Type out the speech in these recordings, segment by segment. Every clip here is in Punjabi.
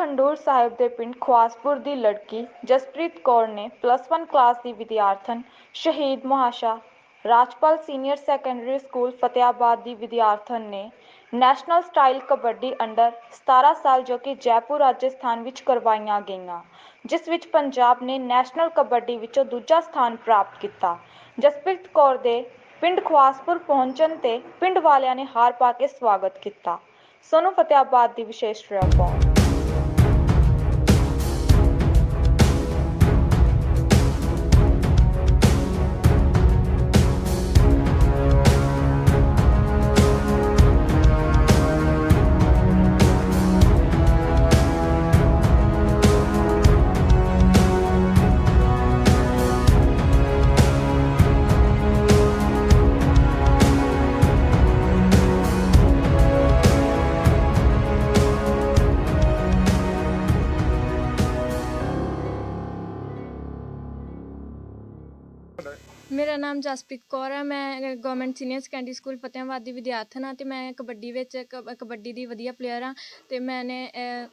ਖੰਡੂਰ ਸਾਹਿਬ ਦੇ ਪਿੰਡ ਖਵਾਸਪੁਰ ਦੀ ਲੜਕੀ ਜਸਪ੍ਰੀਤ ਕੌਰ ਨੇ ਪਲੱਸ 1 ਕਲਾਸ ਦੀ ਵਿਦਿਆਰਥਣ Shaheed Mahasha, Rajpal senior secondary school Fatehabad ਦੀ ਵਿਦਿਆਰਥਣ ਨੇ ਨੈਸ਼ਨਲ ਸਟਾਈਲ ਕਬੱਡੀ ਅੰਡਰ 17 ਸਾਲ ਜੋ ਕਿ ਜੈਪੁਰ, ਰਾਜਸਥਾਨ ਵਿੱਚ ਕਰਵਾਈਆਂ ਗਈਆਂ, ਜਿਸ ਵਿੱਚ ਪੰਜਾਬ ਨੇ ਨੈਸ਼ਨਲ ਕਬੱਡੀ ਵਿੱਚੋਂ ਦੂਜਾ ਸਥਾਨ ਪ੍ਰਾਪਤ ਕੀਤਾ। ਜਸਪ੍ਰੀਤ ਕੌਰ ਦੇ ਪਿੰਡ ਖਵਾਸਪੁਰ ਪਹੁੰਚਣ ਤੇ ਪਿੰਡ ਵਾਲਿਆਂ ਨੇ ਹਾਰ ਪਾ ਕੇ ਸਵਾਗਤ ਕੀਤਾ। ਸੋਨੂੰ ਫਤਿਆਬਾਦ ਦੀ ਵਿਸ਼ੇਸ਼ ਰਿਪੋਰਟ ਮੇਰਾ ਨਾਮ ਜਸਪ੍ਰੀਤ ਕੌਰ ਹੈ ਮੈਂ government senior secondary school Fatehabad ਦੀ ਵਿਦਿਆਰਥਣ ਹਾਂ ਅਤੇ ਮੈਂ ਕਬੱਡੀ ਵਿੱਚ ਕਬ- ਕਬੱਡੀ ਦੀ ਵਧੀਆ ਪਲੇਅਰ ਹਾਂ ਅਤੇ ਮੈਨੇ ਅ,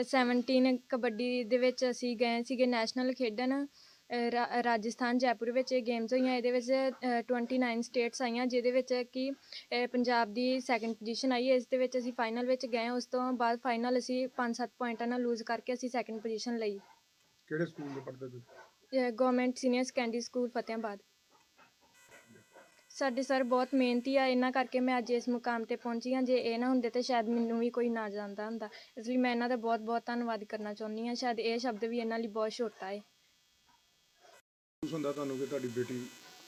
ਅ, 17 ਕਬੱਡੀ ਦੇ ਵਿੱਚ ਅਸੀਂ ਗਏ ਸੀਗੇ ਨੈਸ਼ਨਲ ਖੇਡਣ ਅ, ਰਾ- ਰਾਜਸਥਾਨ ਜੈਪੁਰ ਵਿੱਚ ਇਹ ਗੇਮਸ ਹੋਈਆਂ ਇਹਦੇ ਵਿੱਚ ਅ, 29 ਸਟੇਟਸ ਆਈਆਂ ਜਿਹਦੇ ਵਿੱਚ ਕਿ ਅ, ਪੰਜਾਬ ਦੀ ਸੈਕੰਡ ਪੋਜੀਸ਼ਨ ਆਈ ਇਸ ਦੇ ਵਿੱਚ ਅਸੀਂ ਫਾਈਨਲ ਵਿੱਚ ਗਏ ਉਸ ਤੋਂ ਬਾਅਦ ਫਾਈਨਲ ਅਸੀਂ 5-7 ਪੁਆਇੰਟਾਂ ਨਾਲ ਲੂਜ਼ ਕਰਕੇ ਅਸੀਂ ਸੈਕੰਡ ਪੋਜੀਸ਼ਨ ਲਈ। ਕਿਹੜੇ ਸਕੂਲ ਦੇ ਪੜ੍ਹਦੇ ਤੁਸੀਂ? Government senior secondary school Fatehabad ਸਾਡੇ ਸਰ ਬਹੁਤ ਮਿਹਨਤੀ ਆ ਇਹਨਾਂ ਕਰਕੇ ਮੈਂ ਅੱਜ ਇਸ ਮੁਕਾਮ ਤੇ ਪਹੁੰਚੀ ਹਾਂ। ਜੇ ਇਹ ਨਾ ਹੁੰਦੇ ਤੇ ਸ਼ਾਇਦ ਮੈਨੂੰ ਵੀ ਕੋਈ ਨਾ ਜਾਣਦਾ ਹੁੰਦਾ। ਇਸ ਲਈ ਮੈਂ ਇਹਨਾਂ ਦਾ ਬਹੁਤ ਬਹੁਤ ਧੰਨਵਾਦ ਕਰਨਾ ਚਾਹੁੰਦੀ ਹਾਂ। ਸ਼ਾਇਦ ਇਹ ਸ਼ਬਦ ਵੀ ਇਹਨਾਂ ਲਈ ਬਹੁਤ ਛੋਟਾ ਹੈ ਮਹਿਸੂਸ ਹੁੰਦਾ ਤੁਹਾਨੂੰ ਕਿ ਤੁਹਾਡੀ ਬੇਟੀ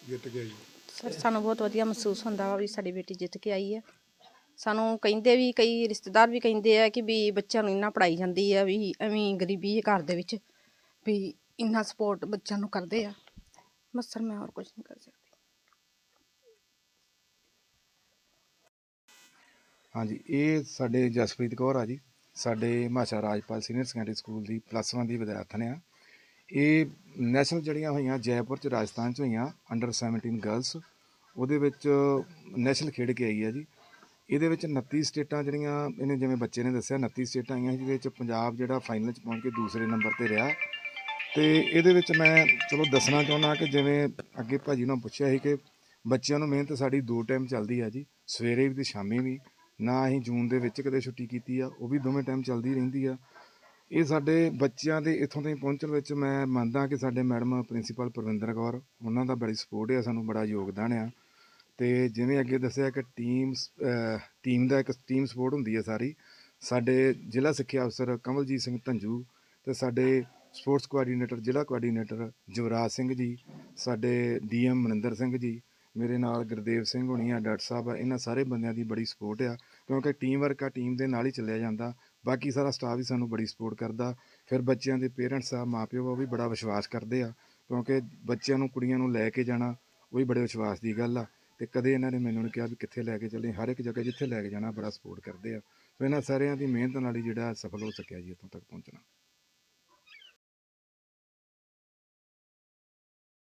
ਜਿੱਤ ਕੇ ਆਈ? ਸਰ ਸਾਨੂੰ ਬਹੁਤ ਵਧੀਆ ਮਹਿਸੂਸ ਹੁੰਦਾ ਵਾ ਵੀ ਸਾਡੀ ਬੇਟੀ ਜਿੱਤ ਕੇ ਆਈ ਹੈ। ਸਾਨੂੰ ਕਹਿੰਦੇ ਵੀ ਕਈ ਰਿਸ਼ਤੇਦਾਰ ਵੀ ਕਹਿੰਦੇ ਆ ਕਿ ਵੀ ਬੱਚਿਆਂ ਨੂੰ ਇੰਨਾ ਪੜਾਈ ਜਾਂਦੀ ਆ ਵੀ ਐਵੇਂ ਗਰੀਬੀ ਹੈ ਘਰ ਦੇ ਵਿੱਚ ਵੀ ਇੰਨਾ ਸਪੋਰਟ ਬੱਚਿਆਂ ਨੂੰ ਕਰਦੇ ਆ। ਬਸ ਸਰ, ਮੈਂ ਹੋਰ ਕੁਝ ਨਹੀਂ ਕਰ ਸਕਦੀ। ਹਾਂਜੀ, ਇਹ ਸਾਡੇ ਜਸਪ੍ਰੀਤ ਕੌਰ ਆ ਜੀ। ਸਾਡੇ Mahasha Rajpal senior secondary school ਦੀ ਪਲੱਸ 1 ਦੀ ਵਿਦਿਆਰਥਣ ਆ। ਇਹ ਨੈਸ਼ਨਲ ਜਿਹੜੀਆਂ ਹੋਈਆਂ, ਜੈਪੁਰ ਚ, ਰਾਜਸਥਾਨ ਚ ਹੋਈਆਂ ਅੰਡਰ 17 ਗਰਲਸ ਉਹਦੇ ਵਿੱਚ ਨੈਸ਼ਨਲ ਖੇਡ ਕੇ ਆਈ ਆ ਜੀ। ਇਹਦੇ ਵਿੱਚ 29 ਸਟੇਟਾਂ ਜਿਹੜੀਆਂ, ਇਹਨੇ ਜਿਵੇਂ ਬੱਚੇ ਨੇ ਦੱਸਿਆ 29 ਸਟੇਟਾਂ ਆਈਆਂ ਜਿਹਦੇ ਵਿੱਚ ਪੰਜਾਬ ਜਿਹੜਾ ਫਾਈਨਲ ਚ ਪਹੁੰਚ ਕੇ ਦੂਸਰੇ ਨੰਬਰ ਤੇ ਰਿਹਾ। ਤੇ ਇਹਦੇ ਵਿੱਚ ਮੈਂ ਚਲੋ ਦੱਸਣਾ ਚਾਹੁੰਦਾ ਕਿ ਜਿਵੇਂ ਅੱਗੇ ਭਾਜੀ ਨੂੰ ਪੁੱਛਿਆ ਸੀ ਕਿ ਬੱਚਿਆਂ ਨੂੰ ਮਿਹਨਤ ਸਾਡੀ ਦੋ ਟਾਈਮ ਚੱਲਦੀ ਆ ਜੀ, ਸਵੇਰੇ ਵੀ ਤੇ ਸ਼ਾਮੀ ਵੀ, ਨਾ ਅਸੀਂ ਜੂਨ ਦੇ ਵਿੱਚ ਕਦੇ ਛੁੱਟੀ ਕੀਤੀ ਆ, ਉਹ ਵੀ ਦੋਵੇਂ ਟਾਈਮ ਚੱਲਦੀ ਰਹਿੰਦੀ ਆ। ਇਹ ਸਾਡੇ ਬੱਚਿਆਂ ਦੇ ਇੱਥੋਂ ਤੱਕ ਪਹੁੰਚਣ ਵਿੱਚ ਮੈਂ ਮੰਨਦਾ ਕਿ ਸਾਡੇ ਮੈਡਮ ਪ੍ਰਿੰਸੀਪਲ ਪ੍ਰਵਿੰਦਰ ਕੌਰ, ਉਹਨਾਂ ਦਾ ਬੜੀ ਸਪੋਰਟ ਆ, ਸਾਨੂੰ ਬੜਾ ਯੋਗਦਾਨ ਆ। ਤੇ ਜਿਵੇਂ ਅੱਗੇ ਦੱਸਿਆ ਕਿ ਟੀਮ ਟੀਮ ਦਾ ਇੱਕ ਟੀਮ ਸਪੋਰਟ ਹੁੰਦੀ ਹੈ ਸਾਰੀ, ਸਾਡੇ ਜ਼ਿਲ੍ਹਾ ਸਿੱਖਿਆ ਅਫਸਰ ਕਮਲਜੀਤ ਸਿੰਘ ਧੰਜੂ ਤੇ ਸਾਡੇ ਸਪੋਰਟਸ ਕੋਆਰਡੀਨੇਟਰ ਜ਼ਿਲ੍ਹਾ ਕੋਆਰਡੀਨੇਟਰ ਜਵਰਾਜ ਸਿੰਘ ਜੀ, ਸਾਡੇ ਡੀਐਮ ਮਨਿੰਦਰ ਸਿੰਘ ਜੀ, ਮੇਰੇ ਨਾਲ ਗੁਰਦੇਵ ਸਿੰਘ ਹੋਣੀ ਆ ਡਾਕਟਰ ਸਾਹਿਬ ਆ, ਇਹਨਾਂ ਸਾਰੇ ਬੰਦਿਆਂ ਦੀ ਬੜੀ ਸਪੋਰਟ ਆ, ਕਿਉਂਕਿ ਟੀਮ ਵਰਕ ਆ ਟੀਮ ਦੇ ਨਾਲ ਹੀ ਚੱਲਿਆ ਜਾਂਦਾ, ਬਾਕੀ ਸਾਰਾ ਸਟਾਫ ਵੀ ਸਾਨੂੰ ਬੜੀ ਸਪੋਰਟ ਕਰਦਾ, ਫਿਰ ਬੱਚਿਆਂ ਦੇ ਪੇਰੈਂਟਸ ਆ, ਮਾਪਿਓ ਆ, ਉਹ ਵੀ ਬੜਾ ਵਿਸ਼ਵਾਸ ਕਰਦੇ ਆ, ਕਿਉਂਕਿ ਬੱਚਿਆਂ ਨੂੰ, ਕੁੜੀਆਂ ਨੂੰ ਲੈ ਕੇ ਜਾਣਾ, ਉਹ ਵੀ ਬੜੇ ਵਿਸ਼ਵਾਸ ਦੀ ਗੱਲ ਆ, ਤੇ ਕਦੇ ਇਹਨਾਂ ਨੇ ਮੈਨੂੰ ਨਹੀਂ ਕਿਹਾ ਵੀ ਕਿੱਥੇ ਲੈ ਕੇ ਚੱਲੇ, ਹਰ ਇੱਕ ਜਗ੍ਹਾ ਜਿੱਥੇ ਲੈ ਕੇ ਜਾਣਾ, ਬੜਾ ਸਪੋਰਟ ਕਰਦੇ ਆ, ਸੋ ਇਹਨਾਂ ਸਾਰਿਆਂ ਦੀ ਮਿਹਨਤ ਨਾਲ ਹੀ ਜਿਹੜਾ ਸਫਲ ਹੋ ਸਕਿਆ ਜੀ, ਇੱਥੋਂ ਤੱਕ ਪਹੁੰਚਣਾ।